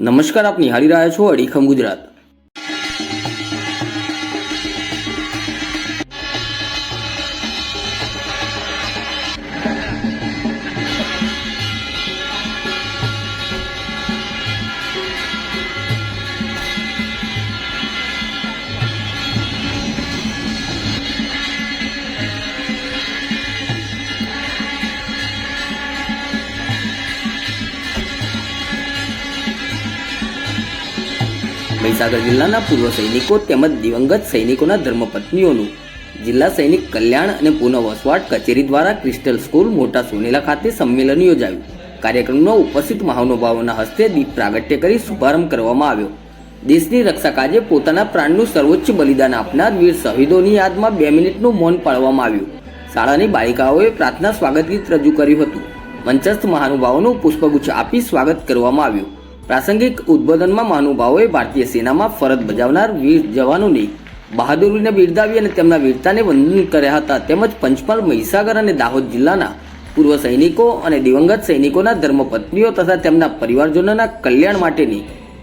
નમસ્કાર આપ નિહાળી રહ્યા છો અડીખમ ગુજરાત. મહીસાગર જિલ્લાના પૂર્વ સૈનિકો તેમજ દિવંગત સૈનિકોના ધર્મપત્નીઓનું જિલ્લા સૈનિક કલ્યાણ અને પુનઃ વસવાટ કચેરી દ્વારા ક્રિસ્ટલ સ્કૂલ મોટા સોનેલા ખાતે સંમેલન યોજાયું. કાર્યક્રમનો ઉપસ્થિત મહાનુભાવોના હસ્તે દીપ પ્રાગટ્ય કરી શુભારંભ કરવામાં આવ્યો. દેશની રક્ષા કાજે પોતાના પ્રાણનું સર્વોચ્ચ બલિદાન આપનાર વીર શહીદોની યાદમાં બે મિનિટનું મૌન પાળવામાં આવ્યું. શાળાની બાળિકાઓએ પ્રાર્થના સ્વાગત ગીત રજૂ કર્યું હતું. મંચસ્થ મહાનુભાવોનું પુષ્પગુચ્છ આપી સ્વાગત કરવામાં આવ્યું. પ્રાસંગિક ઉદ્બોધનમાં મહાનુભાવોએ ભારતીય સેનામાં ફરજ બજાવનાર વીર જવાનોની બહાદુરીને બિરદાવી અને તેમના વીરતાને વંદન કર્યા હતા. તેમજ પંચમહાલ, મહીસાગર અને દાહોદ જિલ્લાના પૂર્વ સૈનિકો અને દિવંગત સૈનિકોના ધર્મપત્નીઓ તથા તેમના પરિવારજનોના કલ્યાણ માટેની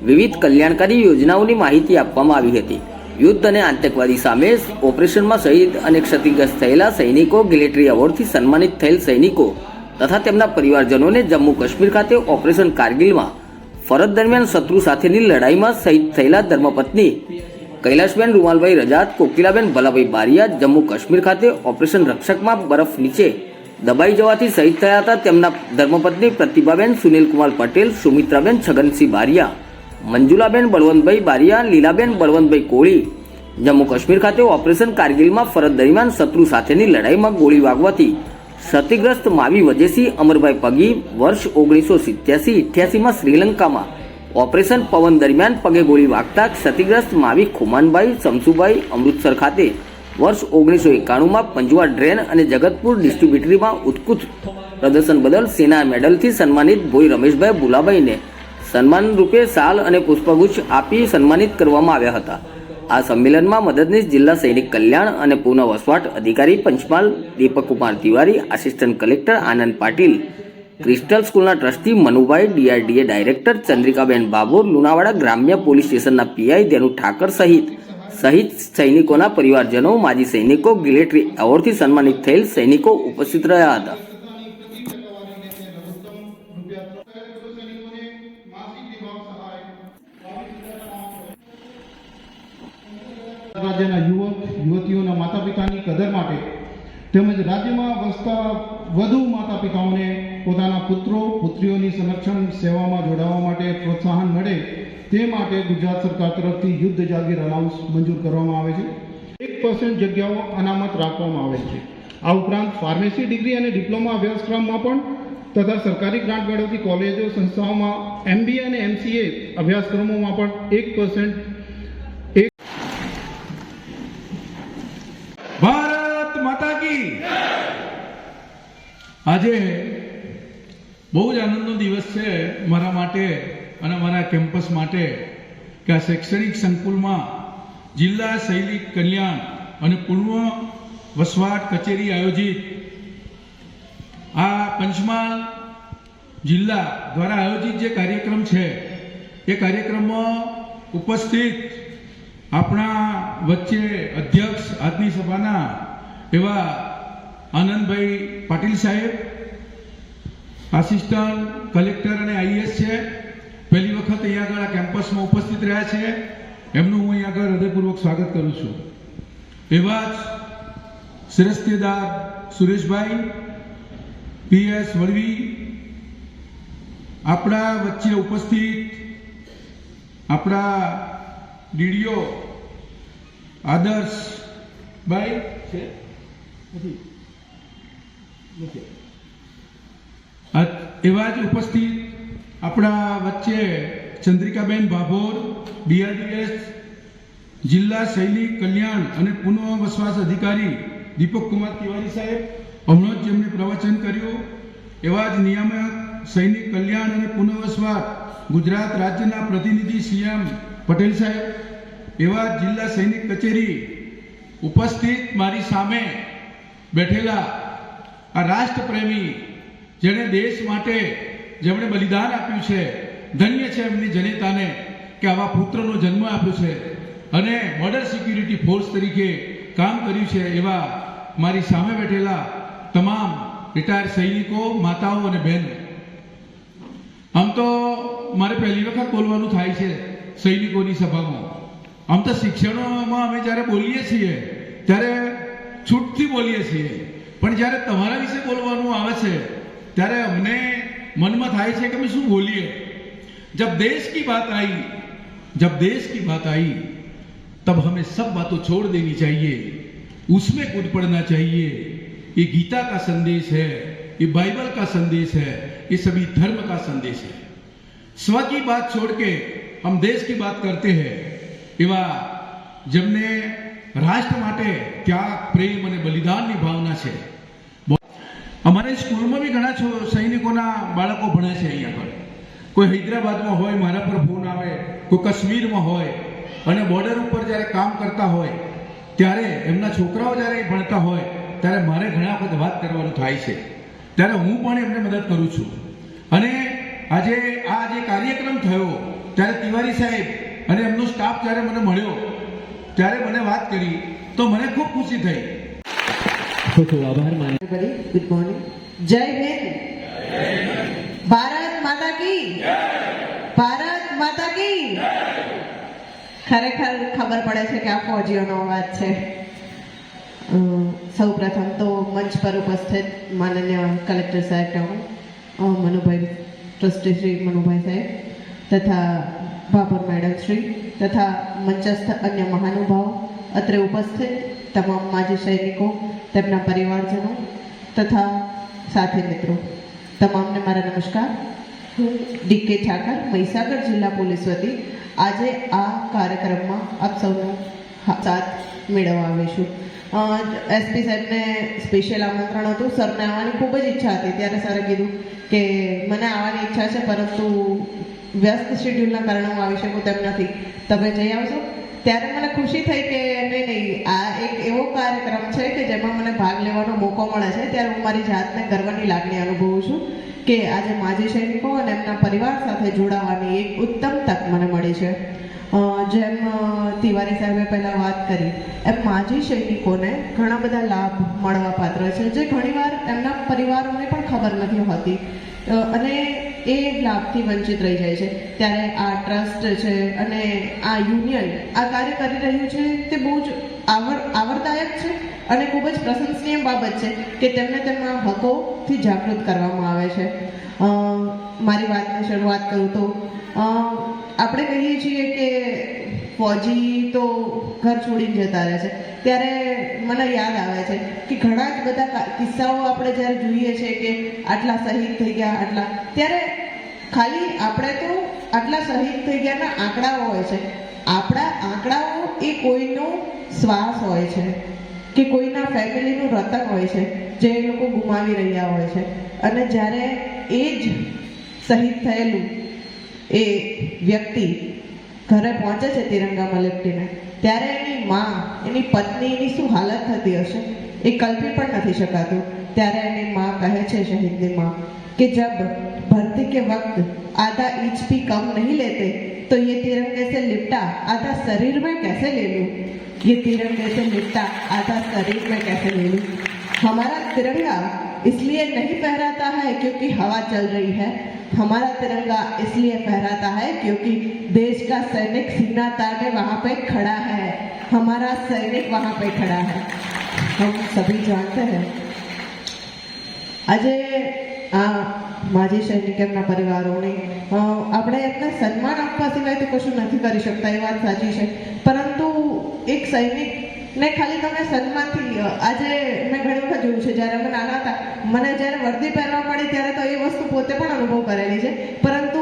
વિવિધ કલ્યાણકારી યોજનાઓની માહિતી આપવામાં આવી હતી. યુદ્ધ અને આતંકવાદી સામે ઓપરેશનમાં શહીદ અને ક્ષતિગ્રસ્ત થયેલા સૈનિકો ગિલેટરી એવોર્ડથી સન્માનિત થયેલ સૈનિકો તથા તેમના પરિવારજનોને જમ્મુ કાશ્મીર ખાતે ઓપરેશન કારગિલમાં ફરજ દરમિયાન શત્રુ સાથેની લડાઈમાં શહીદ થયેલા ધર્મપત્ની કૈલાશબેન રૂમાલભાઈ રજાત, કોકિલાબેન ભલાભાઈ બારિયા, જમ્મુ કાશ્મીર ખાતે ઓપરેશન રક્ષકમાં બરફ નીચે દબાઈ જવાથી શહીદ થયા હતા તેમના ધર્મપત્ની પ્રતિભાબેન, સુનિલકુમાર પટેલ, સુમિત્રાબેન છગનસિંહ બારિયા, મંજુલાબેન બળવંતભાઈ બારિયા, લીલાબેન બળવંતભાઈ કોળી. જમ્મુ કાશ્મીર ખાતે ઓપરેશન કારગિલમાં ફરજ દરમિયાન શત્રુ સાથેની લડાઈમાં ગોળી વાગવાથી ક્ષતિગ્રસ્ત માવી વજેસી અમરભાઈ પગી વર્ષ ઓગણીસો સિત્યાસી ઇઠ્યાસીમાં શ્રીલંકામાં. ઓપરેશન પવન દરમિયાન પગે ગોળી વાગતા ક્ષતિગ્રસ્ત માવી ખુમાનભાઈ, શમસુભાઈ અમૃતસર ખાતે વર્ષ ઓગણીસો એકાણુંમાં પંજવા ડ્રેન અને જગતપુર ડિસ્ટ્રીબ્યુટરીમાં ઉત્કૃષ્ટ પ્રદર્શન બદલ સેના મેડલથી સન્માનિત ભોઈ રમેશભાઈ ભુલાભાઈને સન્માન રૂપે શાલ અને પુષ્પગુચ્છ આપી સન્માનિત કરવામાં આવ્યા હતા. આ સંમેલનમાં મદદનીશ જિલ્લા સૈનિક કલ્યાણ અને પુનઃ વસવાટ અધિકારી Panchmahal Deepakkumar Tiwari assistant collector Anand Patil crystal સ્કૂલના trustee Manubhai DRDA director Chandrikaben Babor, Lunawada ગ્રામ્ય પોલીસ સ્ટેશનના પીઆઈ ધેનુ ઠાકર સહિત સહિત સૈનિકોના પરિવારજનો, માજી સૈનિકો ગિલેટરી એવોર્ડથી સન્માનિત થયેલ સૈનિકો ઉપસ્થિત રહ્યા હતા. રાજ્યના યુવક, યુવતીઓના માતા પિતાની કદર માટે તેમજ રાજ્યમાં વસતા વધુ માતા પિતાઓને પોતાના પુત્રો, પુત્રીઓની સંરક્ષણ સેવામાં જોડાવા માટે પ્રોત્સાહન મળે તે માટે ગુજરાત સરકાર તરફથી યુદ્ધ જાગીર અલાઉન્સ મંજૂર કરવામાં આવે છે. એક પર્સન્ટ જગ્યાઓ અનામત રાખવામાં આવે છે. આ ઉપરાંત ફાર્મસી ડિગ્રી અને ડિપ્લોમા અભ્યાસક્રમમાં પણ તથા સરકારી ગ્રાન્ટ મેળવતી કોલેજો, સંસ્થાઓમાં એમબીએ અને એમસીએ અભ્યાસક્રમોમાં પણ એક પર્સન્ટ ભારત માતા કી આજે બહુ જ આનંદનો દિવસ છે મારા માટે અને મારા કેમ્પસ માટે કે આ શૈક્ષણિક સંકુલમાં જિલ્લા સૈનિક કલ્યાણ અને પૂર્વ વસવાટ કચેરી આયોજિત આ પંચમહાલ જિલ્લા દ્વારા આયોજિત જે કાર્યક્રમ છે, એ કાર્યક્રમમાં ઉપસ્થિત આપણા વચ્ચે અધ્યક્ષ, આજની સભાના એવા આનંદભાઈ પાટીલ સાહેબ, આસિસ્ટન્ટ કલેક્ટર અને આઈએસ છે. પહેલી વખત અહીંયા આગળ કેમ્પસમાં ઉપસ્થિત રહ્યા છે. એમનું હું અહીંયા આગળ હૃદયપૂર્વક સ્વાગત કરું છું. એવા જ શ્રેષ્ઠેદાર સુરેશભાઈ પીએસ વળવી, આપણા વચ્ચે ઉપસ્થિત આપણા ડીડીઓ આદર્શભાઈ છે. નથી એવા જ ઉપસ્થિત આપણા વચ્ચે ચંદ્રિકાબેન ભાભોર, ડીઆરડીએસ, જિલ્લા સૈનિક કલ્યાણ અને પુનઃવસવાસ અધિકારી દીપક કુમાર તિવારી સાહેબ, હમણાં જ જેમણે પ્રવચન કર્યું, એવા જ નિયામક સૈનિક કલ્યાણ અને પુનઃવસવાટ ગુજરાત રાજ્યના પ્રતિનિધિ સીએમ પટેલ સાહેબ, એવા જિલ્લા સૈનિક કચેરી ઉપસ્થિત મારી સામે બેઠેલા આ રાષ્ટ્રપ્રેમી જેણે દેશ માટે જેમણે બલિદાન આપ્યું છે, ધન્ય છે એમની જનતાને કે આવા પુત્રનો જન્મ આપ્યો છે અને બોર્ડર સિક્યુરિટી ફોર્સ તરીકે કામ કર્યું છે એવા મારી સામે બેઠેલા તમામ રિટાયર્ડ સૈનિકો, માતાઓ અને બહેનો. આમ તો મારે પહેલી વખત બોલવાનું થાય છે સૈનિકોની સભામાં. આમ તો શિક્ષણોમાં અમે જ્યારે બોલીએ છીએ, ત્યારે છૂટથી બોલીએ છીએ. પણ જ્યારે તમારા વિશે બોલવાનું આવે છે ત્યારે અમને મનમાં થાય છે કે અમે શું બોલીએ જબ દેશ की बात आई जब देश की बात आई तब हमें सब बातों छोड़ देनी चाहिए उसमें कूद पड़ना चाहिए ये गीता का संदेश है ये बाइबल का संदेश है ये सभी धर्म का संदेश है स्व की बात छोड़ के हम देश की बात करते हैं એવા જેમને રાષ્ટ્ર માટે ત્યાગ, પ્રેમ અને બલિદાનની ભાવના છે. અમારે સ્કૂલમાં બી ઘણા સૈનિકોના બાળકો ભણે છે અહીંયા આગળ કોઈ હૈદરાબાદમાં હોય, મારા પર ફોન આવે, કોઈ કાશ્મીરમાં હોય અને બોર્ડર ઉપર જ્યારે કામ કરતા હોય, ત્યારે એમના છોકરાઓ જ્યારે ભણતા હોય, ત્યારે મારે ઘણા વખત વાત કરવાનું થાય છે. ત્યારે હું પણ એમને મદદ કરું છું. અને આજે આ જે કાર્યક્રમ થયો, ત્યારે તિવારી સાહેબ અને એમનો સ્ટાફ જ્યારે મને મળ્યો ત્યારે મને વાત કરી તો મને ખૂબ ખુશી થઈ. ખૂબ ખૂબ આભાર માને કરી ગુડ મોર્નિંગ જય હિન્દ ભારત માતા કી. ભારત માતા કી. ખરેખર ખબર પડે છે કે આ ફૌજીઓનો અવાજ છે. સૌ પ્રથમ તો મંચ પર ઉપસ્થિત માનનીય કલેક્ટર સાહેબ ટાઉન મનુભાઈ ટ્રસ્ટી શ્રી મનુભાઈ સાહેબ તથા ભાભોર મેડમ શ્રી તથા મંચસ્થ અન્ય મહાનુભાવ, અત્રે ઉપસ્થિત તમામ માજી સૈનિકો, તેમના પરિવારજનો તથા સાથી મિત્રો. તમામને મારા નમસ્કાર. હું ડીકે ઠાકર, મહીસાગર જિલ્લા પોલીસ વતી આજે આ કાર્યક્રમમાં આપ સૌનો સાથ મેળવવા આવીશું એસપી સાહેબને સ્પેશિયલ આમંત્રણ હતું. સરને આવવાની ખૂબ જ ઈચ્છા હતી. ત્યારે સરે કીધું કે મને આવવાની ઈચ્છા છે, પરંતુ વ્યસ્ત શેડ્યુલના કારણે હું આવી શકું તેમ નથી. તમે જઈ આવશો? ત્યારે મને ખુશી થઈ કે નહીં નહીં, આ એક એવો કાર્યક્રમ છે કે જેમાં મને ભાગ લેવાનો મોકો મળે છે. ત્યારે હું મારી જાતને ગર્વની લાગણી અનુભવું છું કે આજે માજી સૈનિકો અને એમના પરિવાર સાથે જોડાવાની એક ઉત્તમ તક મને મળી છે. જેમ તિવારી સાહેબે પહેલાં વાત કરી, એમ માજી સૈનિકોને ઘણા બધા લાભ મળવા પાત્ર છે, જે ઘણીવાર એમના પરિવારોને પણ ખબર નથી હોતી. અને એ લાભથી વંચિત રહી જાય છે. ત્યારે આ ટ્રસ્ટ છે અને આ યુનિયન આ કાર્ય કરી રહ્યું છે તે બહુ જ આવડ આવડદાયક છે અને ખૂબ જ પ્રશંસનીય બાબત છે કે તેમને તેમના હકોથી જાગૃત કરવામાં આવે છે. મારી વાતની શરૂઆત કરું તો આપણે કહીએ છીએ કે ફૌજી તો ઘર છોડીને જતા રહે છે. ત્યારે મને યાદ આવે છે કે ઘણા જ બધા કિસ્સાઓ આપણે જ્યારે જોઈએ છે કે આટલા શહીદ થઈ ગયા, આટલા, ત્યારે ખાલી આપણે તો આટલા શહીદ થઈ ગયાના આંકડાઓ હોય છે. આપણા આંકડાઓ એ કોઈનો શ્વાસ હોય છે કે કોઈના ફેમિલીનું રતન હોય છે, જે એ લોકો ગુમાવી રહ્યા હોય છે. અને જ્યારે એ જ શહીદ થયેલું એ વ્યક્તિ ઘરે પહોંચે છે તિરંગા મલેપટીને ત્યારે એની માં, એની પત્નીની શું હાલત થતી હશે એ કલ્પી પણ નથી શકાતું. ત્યારે એની માં કહે છે શહીદની માં कि जब भर्ती के वक्त आधा इंच भी कम नहीं लेते तो ये तिरंगे से लिपटा आधा शरीर में कैसे ले लूँ? ये तिरंगे से लिपटा आधा शरीर में कैसे ले लूँ? हमारा तिरंगा इसलिए नहीं फहराता है क्योंकि हवा चल रही है। हमारा तिरंगा इसलिए फहराता है क्योंकि देश का सैनिक सीना तारे वहाँ पे खड़ा है। हमारा सैनिक वहाँ पे खड़ा है। हम सभी जानते हैं। अजय આ માજી સૈનિક પરિવારોને આપણે એમને સન્માન આપવા સિવાય તો કશું નથી કરી શકતા, એ વાત સાચી છે. પરંતુ એક સૈનિકને ખાલી તમે સન્માનથી આજે મેં ઘણી વખત જોયું છે, જ્યારે અમે નાના હતા, મને જ્યારે વર્દી પહેરવા પડી ત્યારે તો એ વસ્તુ પોતે પણ અનુભવ કરેલી છે. પરંતુ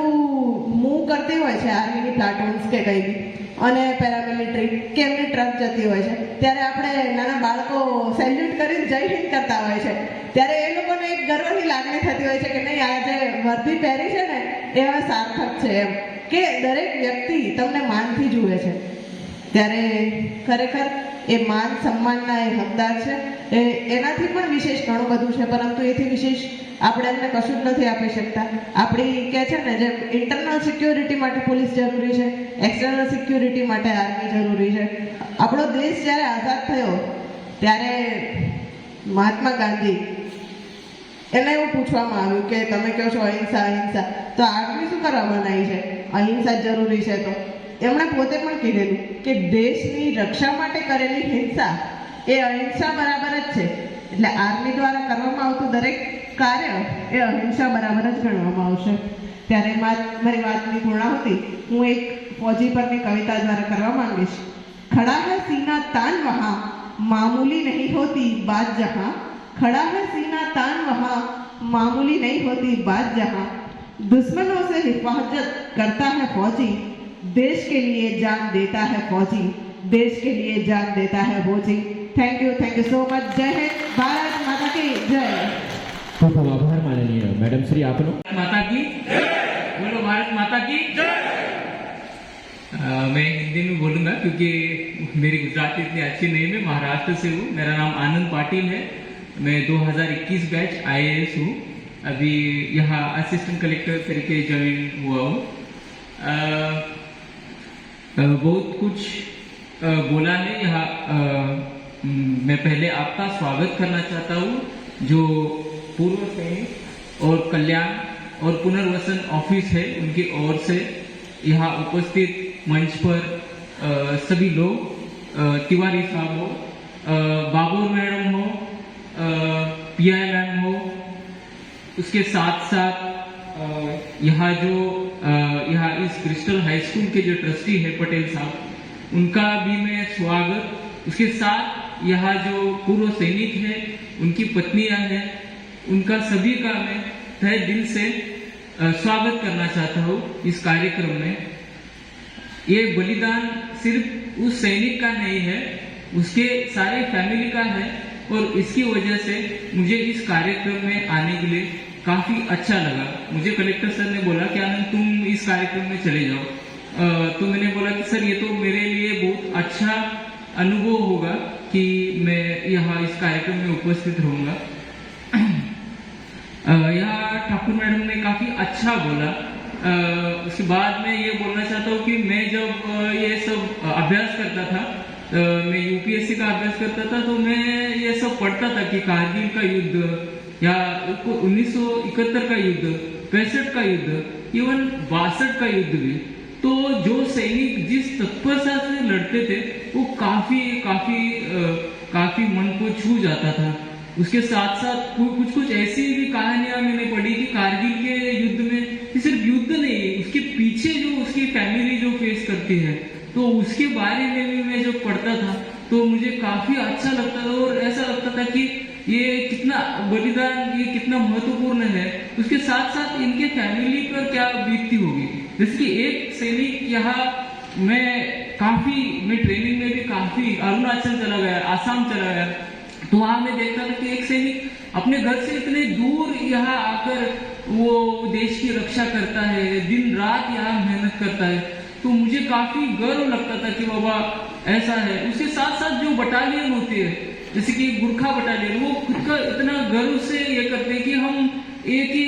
મૂવ કરતી હોય છે આર્મીની પ્લાટૂન્સ કે કંઈ બી. અને પેરામિલિટરી કે એમની ટ્રક જતી હોય છે. ત્યારે આપણે નાના બાળકો સેલ્યુટ કરીને જય હિન્દ કરતા હોય છે. ત્યારે એ લોકોને એક ગર્વની લાગણી થતી હોય છે કે નહીં, આ જે વર્દી પહેરી છે ને, એ હવે સાર્થક છે એમ. કે દરેક વ્યક્તિ તમને માનથી જુએ છે. ત્યારે ખરેખર એ માન સન્માનના એ હકદાર છે. એ એનાથી પણ વિશેષ ઘણું બધું છે, પરંતુ એથી વિશેષ આપણે એમને કશું જ નથી આપી શકતા. આપણી કે છે ને, જે ઇન્ટરનલ સિક્યોરિટી માટે પોલીસ જરૂરી છે એક્સટર્નલ સિક્યોરિટી માટે આર્મી જરૂરી છે. આપણો દેશ જ્યારે આઝાદ થયો, ત્યારે મહાત્મા ગાંધી એને એવું પૂછવામાં આવ્યું કે તમે કહો છો અહિંસા અહિંસા. તો આર્મી શું કરવા મનાય છે? અહિંસા જરૂરી છે તો. એમણે પોતે પણ કીધેલું કે દેશની રક્ષા માટે કરેલી હિંસા એ અહિંસા બરાબર જ છે એટલે આર્મી દ્વારા કરવામાં આવતું દરેક કાર્ય એ અહિંસા બરાબર જ ગણવામાં આવશે ત્યારે મા- મારી વાતની પૂર્ણાહુતિ હું એક ફૌજી પરની કવિતા દ્વારા કરવા માંગીશ खड़ा है सीना तान वहाँ मामूली नहीं होती बात जहाँ खड़ा है सीना तान वहाँ मामूली नहीं होती बात जहाँ दुश्मनों से हिफाजत करता है फौजी देश के लिए जान देता है फौजी देश के लिए जान देता है फौजी। Thank you thank you so much जय हिंद भारत माता की जय। तो सब आभार माननीय मैडम श्री आप लोग माता की बोलो भारत माता की आ, मैं हिंदी में बोलूँगा क्योंकि मेरी गुजराती इतनी अच्छी नहीं मैं महाराष्ट्र से हूँ। मेरा नाम आनंद पाटिल है। मैं 2021 बैच आईएएस हूँ। अभी यहाँ असिस्टेंट कलेक्टर तरीके ज्वाइन हुआ हूँ। बहुत कुछ बोला है यहाँ मैं पहले आपका स्वागत करना चाहता हूँ, जो पूर्व सैनिक और कल्याण और पुनर्वसन ऑफ़िस है उनकी ओर से यहाँ उपस्थित मंच पर सभी लोग तिवारी साहब हो बाबूर मैडम हो पीआई मैम हो, उसके साथ साथ यहाँ जो यहाँ इस क्रिस्टल हाई स्कूल के जो ट्रस्टी है पटेल साहब, उनका भी मैं स्वागत। उसके साथ यहाँ जो पूर्व सैनिक है, उनकी पत्नियाँ हैं, उनका सभी का मैं तहे दिल से स्वागत करना चाहता हूँ इस कार्यक्रम में। ये बलिदान सिर्फ़ उस सैनिक का नहीं है, उसके सारे फैमिली का है और इसकी वजह से मुझे इस कार्यक्रम में आने के लिए काफ़ी अच्छा लगा। मुझे कलेक्टर सर ने बोला कि आनंद, तुम इस कार्यक्रम में चले जाओ। तो मैंने बोला कि सर, ये तो मेरे लिए बहुत अच्छा अनुभव होगा कि मैं यहाँ इस कार्यक्रम में उपस्थित रहूँगा। यहाँ ठाकुर मैडम ने काफ़ी अच्छा बोला। उसके बाद में ये बोलना चाहता हूँ कि मैं जब ये सब अभ्यास करता था मैं यूपीएससी का अभ्यास करता था तो मैं ये सब पढ़ता था कि कारगिल का युद्ध या उन्नीस का युद्ध पैंसठ का युद्ध इवन बासठ का युद्ध भी तो जो सैनिक जिस तत्परता से लड़ते थे वो काफ़ी काफ़ी अ, काफ़ी मन को छू जाता था। उसके साथ साथ कुछ कुछ ऐसी भी कहानियाँ मैंने पढ़ी कि कारगिल के युद्ध में सिर्फ़ युद्ध नहीं उसके पीछे जो उसकी फैमिली जो फेस करती है तो उसके बारे में भी मैं जब पढ़ता था तो मुझे काफ़ी अच्छा लगता था और ऐसा लगता था कि ये कितना बलिदान, ये कितना महत्वपूर्ण है। उसके साथ साथ इनके फैमिली पर क्या बीतती होगी? जैसे कि एक सैनिक यहाँ, मैं काफ़ी, मैं ट्रेनिंग में भी काफ़ी अरुणाचल चला गया, आसाम चला गया। तो वहाँ मैं देखता था कि एक सैनिक अपने घर से इतने दूर यहाँ आकर वो देश की रक्षा करता है दिन रात यहाँ मेहनत करता है। तो मुझे काफ़ी गर्व लगता था कि बाबा ऐसा है। उसके साथ साथ जो बटालियन होती है जैसे कि गुरखा बटालियन, वो खुद का इतना गर्व से ये करते हैं कि हम एक ही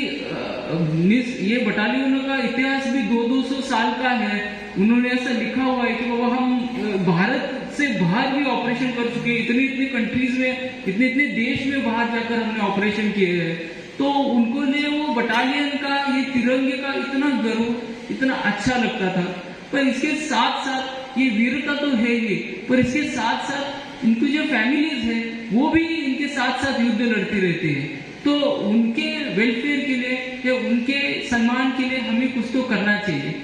ये बटालियनों का इतिहास भी दो दो सौ साल का है। उन्होंने ऐसा लिखा हुआ है कि बाबा, हम भारत से बाहर भी ऑपरेशन कर चुके हैं। इतनी इतनी कंट्रीज़ में, इतने इतने देश में बाहर जाकर हमने ऑपरेशन किए हैं। तो उनको ने वो बटालियन का, ये तिरंगे का इतना गर्व, इतना अच्छा लगता था। पर इसके साथ साथ ये वीरता तो है ही, पर इसके साथ साथ इनकी जो फैमिलीज़ है, वो भी इनके साथ साथ युद्ध लड़ती रहती है। तो उनके वेलफेयर के लिए या उनके सम्मान के लिए हमें कुछ तो करना चाहिए।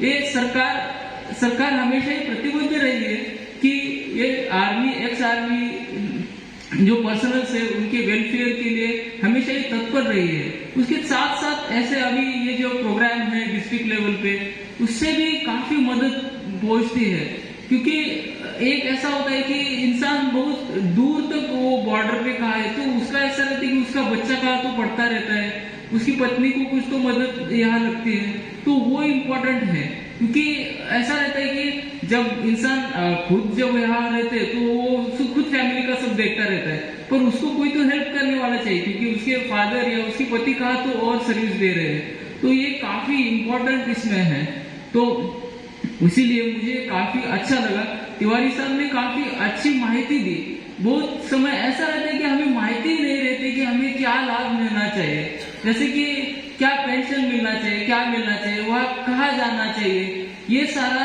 ये सरकार सरकार हमेशा ही प्रतिबद्ध रही है कि ये आर्मी एक्स आर्मी जो पर्सनल्स है, उनके वेलफेयर के लिए हमेशा ही तत्पर रही है। उसके साथ साथ ऐसे अभी ये जो प्रोग्राम है डिस्ट्रिक्ट लेवल पे, उससे भी काफ़ी मदद पहुँचती है। क्योंकि एक ऐसा होता है कि इंसान बहुत दूर तक वो बॉर्डर पे कहा है तो उसका ऐसा रहता है कि उसका बच्चा कहा तो पढ़ता रहता है उसकी पत्नी को कुछ तो मदद यहाँ लगती है तो वो इम्पोर्टेंट है। क्योंकि ऐसा रहता है कि जब इंसान खुद जब यहाँ रहते हैं, तो वो खुद फैमिली का सब देखता रहता है पर उसको कोई तो हेल्प करने वाला चाहिए क्योंकि उसके फादर या उसके पति कहा तो और सर्विस दे रहे हैं। तो ये काफ़ी इम्पोर्टेंट इसमें है। तो इसीलिए मुझे काफ़ी अच्छा लगा। तिवारी साहब ने काफ़ी अच्छी माहिती दी। बहुत समय ऐसा रहता है कि हमें माहिती नहीं रहती कि हमें क्या लाभ मिलना चाहिए। जैसे कि क्या पेंशन मिलना चाहिए, क्या मिलना चाहिए, वह कहा जाना चाहिए? ये सारा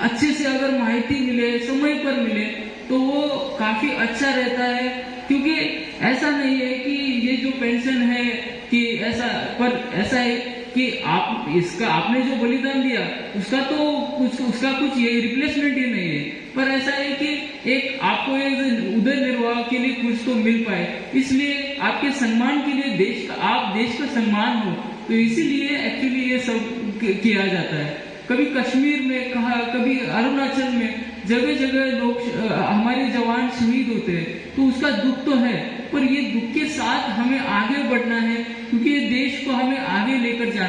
अच्छे से अगर माहिती मिले, समय पर मिले तो वो काफ़ी अच्छा रहता है। क्योंकि ऐसा नहीं है कि ये जो पेंशन है कि ऐसा, पर ऐसा है कि आप, इसका आपने जो बलिदान दिया, उसका तो कुछ, उसका कुछ ये रिप्लेसमेंट ही नहीं है। पर ऐसा है कि एक आपको एक उदय निर्वाह के लिए कुछ तो मिल पाए। इसलिए आपके सम्मान के लिए देश का, आप देश का सम्मान हो तो इसीलिए एक्चुअली ये सब किया जाता है। कभी कश्मीर में कहा, कभी अरुणाचल में जगह जगह लोग हमारे जवान शहीद होते हैं तो उसका दुख तो है। पर ये दुख के साथ हमें आगे बढ़ना है, क्योंकि ये देश को हमें आगे लेकर जाना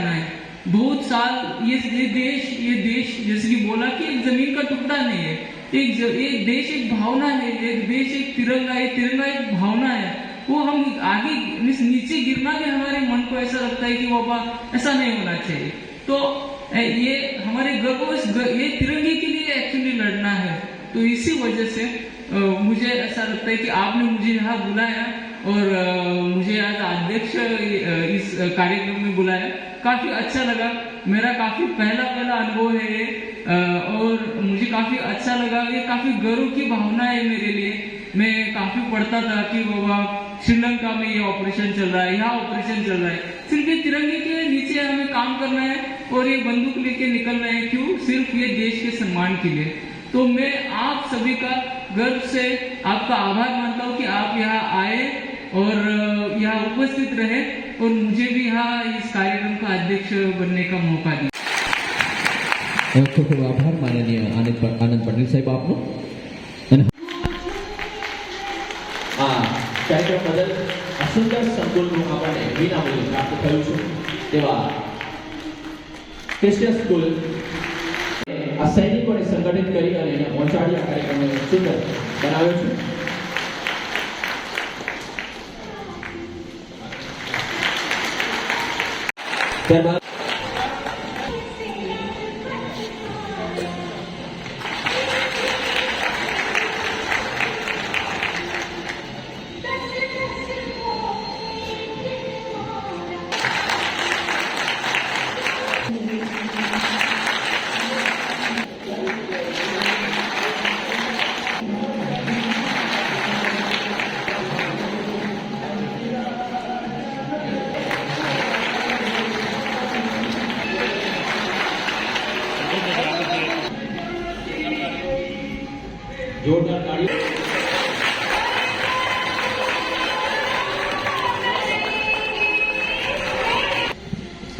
बहुत साल ये ये देश ये देश, जैसे कि बोला कि एक ज़मीन का टुकड़ा नहीं है, एक ज- एक देश एक भावना है, एक देश एक तिरंगा है तिरंगा एक भावना है, वो हम आगे नीचे गिरना भी हमारे मन को ऐसा लगता है कि बाबा ऐसा नहीं होना चाहिए। तो ये हमारे गर्व इस ग- ये तिरंगे के लिए एक्चुअली लड़ना है। तो इसी वजह से मुझे ऐसा लगता है कि आपने मुझे यहाँ बुलाया और मुझे आज अध्यक्ष इस कार्यक्रम में बुलाया। काफ़ी अच्छा लगा। मेरा काफ़ी पहला पहला अनुभव है ये और मुझे काफ़ी अच्छा लगा। ये काफ़ी गर्व की भावना है मेरे लिए। मैं काफ़ी पढ़ता था कि बाबा, श्रीलंका में ये ऑपरेशन चल रहा है, यहाँ ऑपरेशन चल रहा है। सिर्फ़ ये तिरंगे के नीचे हमें काम करना है और ये बंदूक लेके निकलना है क्यों? सिर्फ़ ये देश के सम्मान के लिए। तो मैं आप सभी का गर्व से आपका आभार मानता हूँ कि आप यहाँ आए और यहाँ उपस्थित रहे। और मुझे भी यहाँ इस कार्यक्रम का अध्यक्ष बनने का मौका दिया ખૂબ ખૂબ આભાર માનનીય આનંદ પ- આનંદ પટેલ સાહેબ આપનો અને આ કાર્યક્રમ બદલ આ સુંદર સંકુલનું આપણને વિનામૂલ્યે પ્રાપ્ત થયું છે તેવા ક્રિસ્ટિયન સ્કૂલ આ સૈનિકોને સંગઠિત કરી અને એને પહોંચાડી આ કાર્યક્રમને સુંદર બનાવ્યો છે ત્યારબાદ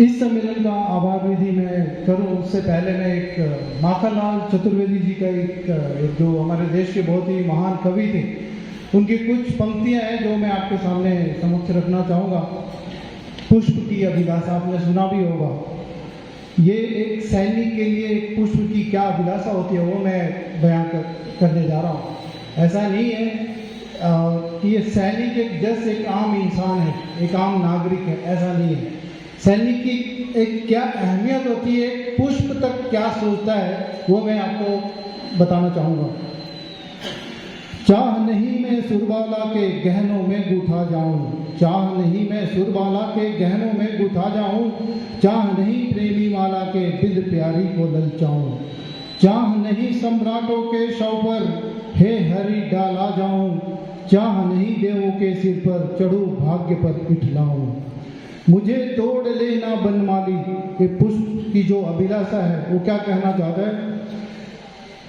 इस सम्मेलन का आभार विधि मैं करूँ। उससे पहले मैं एक माखनलाल चतुर्वेदी जी का एक, जो हमारे देश के बहुत ही महान कवि थे उनकी कुछ पंक्तियाँ हैं जो मैं आपके सामने समक्ष रखना चाहूँगा। पुष्प की अभिलाषा आपने सुना भी होगा। ये एक सैनिक के लिए एक पुष्प की क्या अभिलाषा होती है वो मैं बयान कर, करने जा रहा हूँ। ऐसा नहीं है अ, कि ये सैनिक एक जस्ट एक आम इंसान है एक आम नागरिक है ऐसा नहीं है। सैनिक की एक क्या अहमियत होती है, पुष्प तक क्या सोचता है, वो मैं आपको बताना चाहूँगा। चाह नहीं मैं सुरबाला के गहनों में गुथा जाऊँ। चाह नहीं मैं सुरबाला के गहनों में गुथा जाऊँ। चाह नहीं प्रेमी माला के बिद प्यारी को ललचाऊं। चाह नहीं सम्राटों के शव पर हे हरि डाला जाऊँ। चाह नहीं देवों के सिर पर चढ़ू भाग्य पर इठलाऊं मुझे तोड़ लेना बनमाली ये पुष्प की जो अभिलाषा है वो क्या कहना चाहता है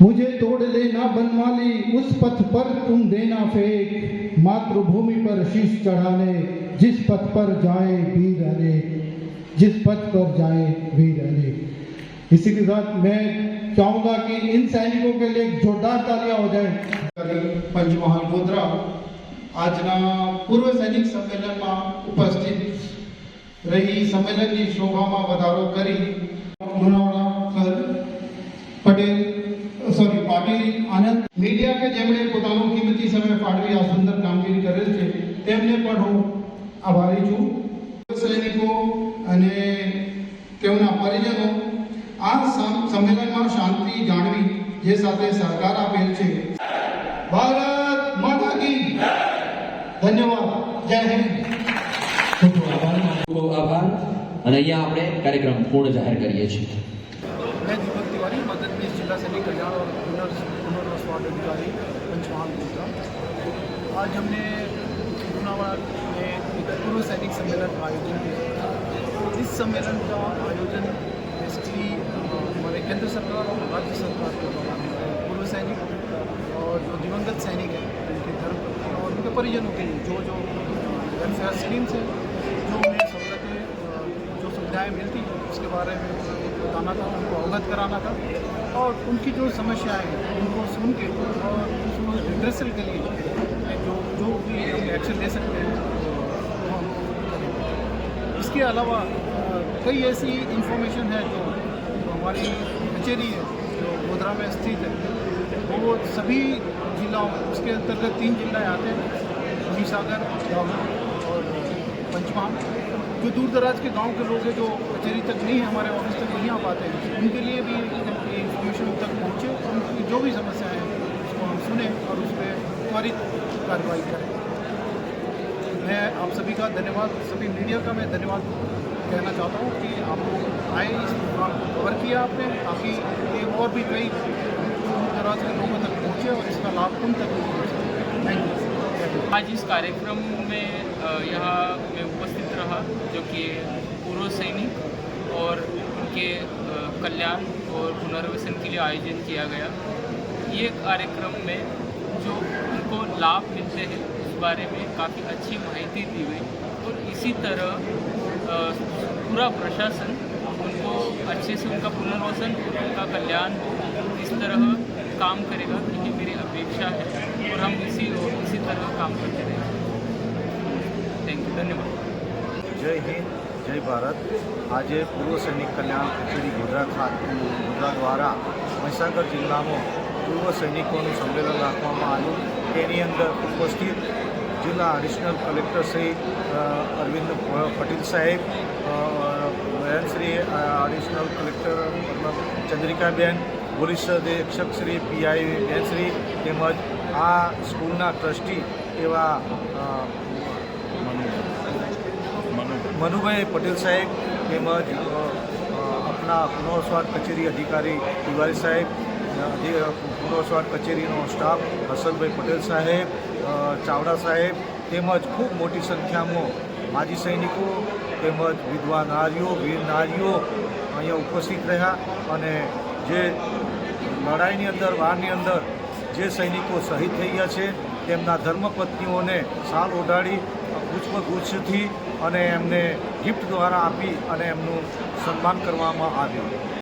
मुझे तोड़ लेना बनमाली उस पथ पर तुम देना फेंक मातृभूमि पर शीश चढ़ाने जिस पथ पर जाए वीर अनेक जिस पथ पर जाए वीर अनेक इसी के साथ मैं चाहूंगा कि इन सैनिकों के लिए एक जोरदार तालियां हो जाए પંચમહાલ ગોધરા આજના પૂર્વ સૈનિક સંમેલનમાં ઉપસ્થિત રહી સંમેલનની શોભામાં વધારો કરી Lunawada sir Patel sorry Patil, Anand media કે જેમણે પોતાનો કિંમતી સમય ફાળવી, આ સુંદર કામગીરી કરેલ છે, તેમને પણ હું આભારી છું. સૈનિકો અને તેમના પરિજનો, આ સમ- સંમેલનમાં શાંતિ જાળવી, જે સાથે સહકાર આપેલ છે. ભારત માતા કી ધન્યવાદ. જય હિન્દ. આભાર અને અહીંયા આપણે કાર્યક્રમ પૂર્ણ જાહેર કરીએ છીએ मैं दीपक तिवारी मददनीश जिला सैनिक कल्याण और पुनर्स पुनर्वास वार्ड अधिकारी पंचमहाल गुजरात आज हमने लूनावाड़ा में एक पूर्व सैनिक सम्मेलन का आयोजन किया इस सम्मेलन का आयोजन बेसिकली हमारे केंद्र सरकार और राज्य सरकार के द्वारा पूर्व सैनिक और जो दिवंगत सैनिक हैं उनके धर्म पत्नी और उनके परिजनों के लिए जो जो वेलफेयर स्कीम्स हैं जो उन्हें सहूलतें अ, सुविधाएँ मिलती उसके बारे में बताना था, उनको अवगत कराना था। और उनकी जो समस्याएँ हैं, उनको सुन के और उसको रिड्रेसल के लिए जो जो भी हम एक्शन ले सकते हैं इसके अलावा कई ऐसी इंफॉर्मेशन है जो हमारी कचेरी है, जो गोधरा में स्थित है वो सभी जिलाओं, उसके अंतर्गत तीन ज़िले आते हैं दाहोद और पंचमहाल। जो दूर दराज के गाँव के लोग हैं, जो कचहरी तक नहीं है, हमारे ऑफ़िस तक नहीं आ पाते हैं, उनके लिए भी ये इन्फॉर्मेशन तक पहुँचे और उनकी जो भी समस्याएँ हैं, उसको हम सुने और उस पर त्वरित कार्रवाई करें। मैं आप सभी का धन्यवाद, सभी मीडिया का मैं धन्यवाद कहना चाहता हूँ कि आप लोग आए, इस प्रोग्राम को कवर किया आपने, ताकि ये और भी कई दूर दराज के लोगों तक पहुँचे और इसका लाभ उन तक पहुँचे। थैंक यू आज इस कार्यक्रम में यहाँ मैं उपस्थित रहा, जो कि पूर्व सैनिक और उनके कल्याण और पुनर्वसन के लिए आयोजन किया गया। ये कार्यक्रम में जो उनको लाभ मिलते हैं, उस बारे में काफ़ी अच्छी माहिती दी गई। और इसी तरह पूरा प्रशासन उनको अच्छे से उनका पुनर्वसन उनका कल्याण हो इस तरह काम करेगा, यही मेरी अपेक्षा है। और हम इसी इसी तरह काम करते रहेंगे ધન્યવાદ. જય હિન્દ, જય ભારત. આજે પૂર્વ સૈનિક કલ્યાણ કચેરી ગુજરાત ગુજરાત દ્વારા મહીસાગર જિલ્લામાં પૂર્વ સૈનિકોનું સંમેલન રાખવામાં આવ્યું. તેની અંદર ઉપસ્થિત જિલ્લા એડિશનલ કલેક્ટર શ્રી અરવિંદ પટેલ સાહેબ Shri additional collector Chandrikaben, police અધિક્ષક શ્રી પીઆઈ બેનશ્રી તેમજ આ સ્કૂલના ટ્રસ્ટી એવા મને મનુભાઈ પટેલ સાહેબ તેમજ આપણા પુનઃસ્વાદ કચેરી અધિકારી તિવારી સાહેબ પુનઃસ્વાદ કચેરીનો સ્ટાફ હસનભાઈ પટેલ સાહેબ ચાવડા સાહેબ તેમજ ખૂબ મોટી સંખ્યામાં માજી સૈનિકો તેમજ વિધવા નારીઓ વીર નારીઓ અહીંયા ઉપસ્થિત રહ્યા અને જે લડાઈની અંદર, વારની અંદર જે સૈનિકો શહીદ થઈ ગયા છે, તેમના ધર્મપત્નીઓને સાલ ઓઢાડી પુષ્પગુચ્છથી અને એમને ગિફ્ટ દ્વારા આપી અને એમનું સન્માન કરવામાં આવ્યું.